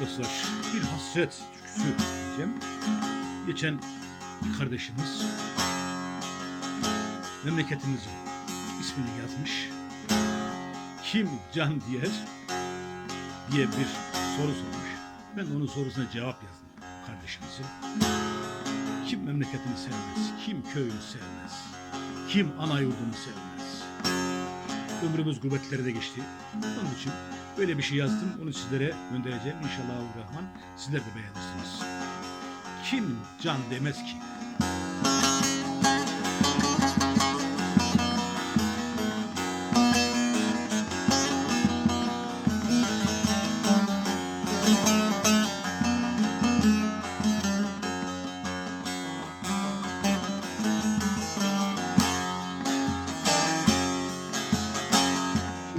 dostlar bir hasret türküsü diyeceğim. Geçen bir kardeşimiz memleketimizin ismini yazmış. Kim can diyer diye bir soru sormuş. Ben de onun sorusuna cevap yazdım kardeşimizin. Kim memleketini sevmez? Kim köyünü sevmez? Kim ana yurdunu sevmez? Ömrümüz gurbetlerde geçti. Onun için böyle bir şey yazdım. Onu sizlere göndereceğim. İnşallah Rahman sizler de beğenirsiniz. Kim can demez ki?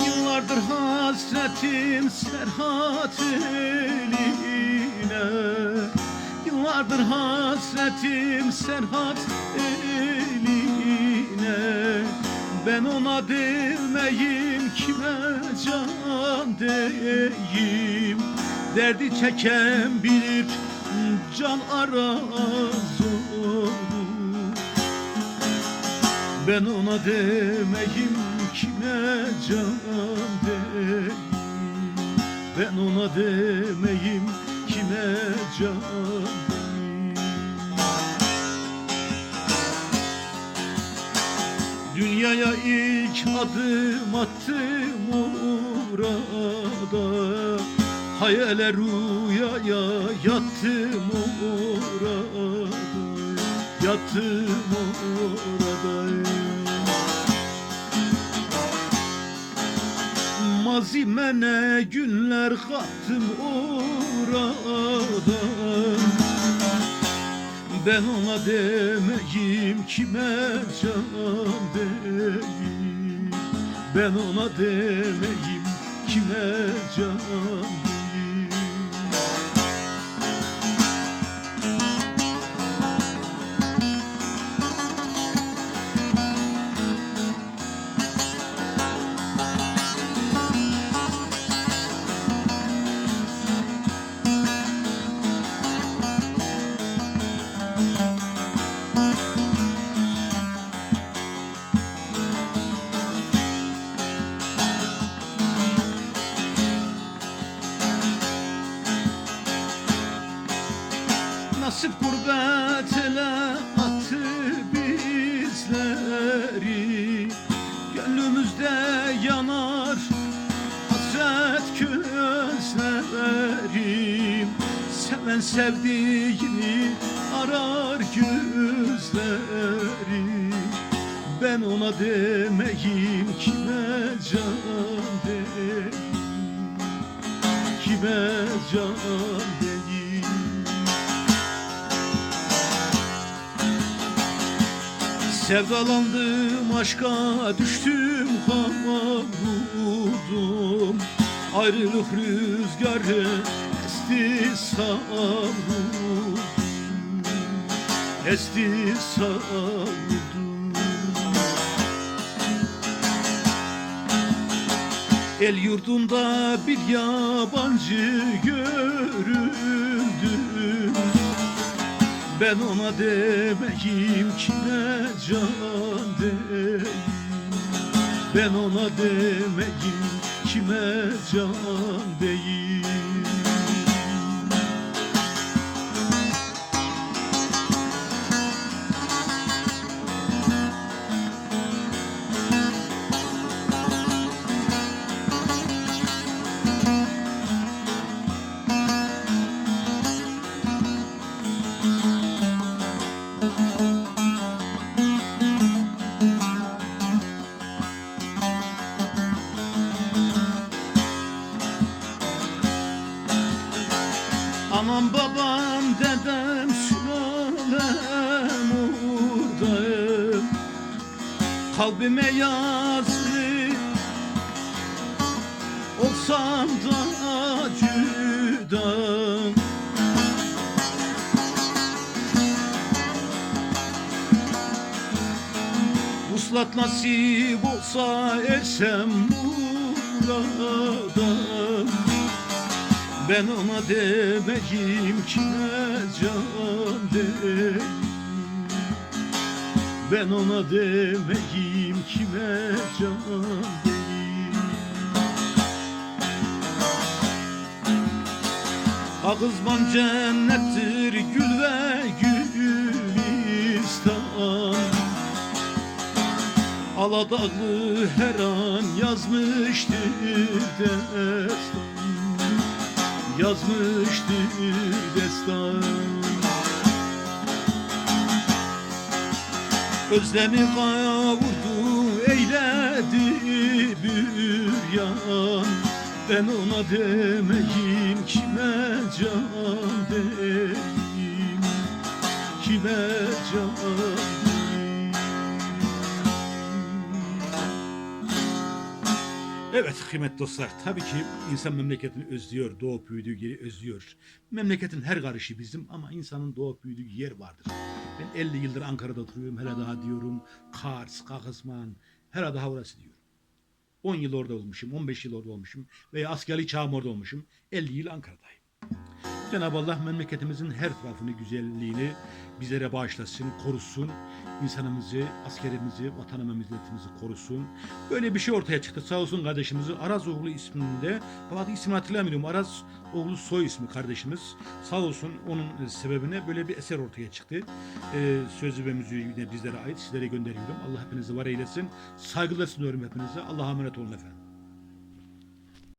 Yıllardır hasretim Serhat eline. Yıllardır hasretim Serhat eline. Ben ona demeyim kime can deyim? Derdi çeken bilir can araz ben ona demeyim kime can deyim Ben ona demeyim kime can deyim Dünyaya ilk adım attım orada. Hayale rüyaya yattım orada. Yattım orada Mazime ne günler kattım orada. Ben ona demeyim kime can deyim Ben ona demeyim kime can Nasip gurbet ele attı bizleri. Gönlümüzde yanar hasret gözlerim Seven sevdiğini arar gözleri. Ben ona demeyim kime can deyim Kime can Sevdalandım aşka düştüm kavrudum Ayrılık rüzgarı esti savrudum Esti savrudum El yurdunda bir yabancı göründüm ben ona demeyim kime can deyim. Ben ona demeyim kime can deyim Anam babam dedem sülalem oradayım. Kalbime yazdı Olsam da cüda Vuslat nasip olsa ersem Ben ona demeyim kime can deyim Ben ona demeyim kime can deyim Ağızman cennettir gül ve gülistan. Aladağlı her an yazmıştır destan Yazmıştır destan Özlemi kavurdu eyledi büryan Ben ona demeyim kime can deyim Kime can Evet kıymetli dostlar tabii ki insan memleketini özlüyor, doğup büyüdüğü yeri özlüyor. Memleketin her karışı bizim ama insanın doğup büyüdüğü yer vardır. Ben 50 yıldır Ankara'da oturuyorum, hele daha diyorum Kars, Kakısman, hele daha orası diyorum. 10 yıl orada olmuşum, 15 yıl orada olmuşum veya askerlik çağım orada olmuşum, 50 yıl Ankara'dayım. Cenab-ı Allah memleketimizin her tarafını, güzelliğini bizlere bağışlasın, korusun. İnsanımızı, askerimizi, vatanı milletimizi korusun. Böyle bir şey ortaya çıktı. Sağ olsun kardeşimizi Arazoğlu isminde, fakat ismini hatırlamıyorum. Araz oğlu soy ismi kardeşimiz. Sağ olsun onun e, sebebine böyle bir eser ortaya çıktı. Ee, sözü ve müziği yine bizlere ait. Sizlere gönderiyorum. Allah hepinizi var eylesin. Saygılar sunuyorum hepinize. Allah'a emanet olun efendim.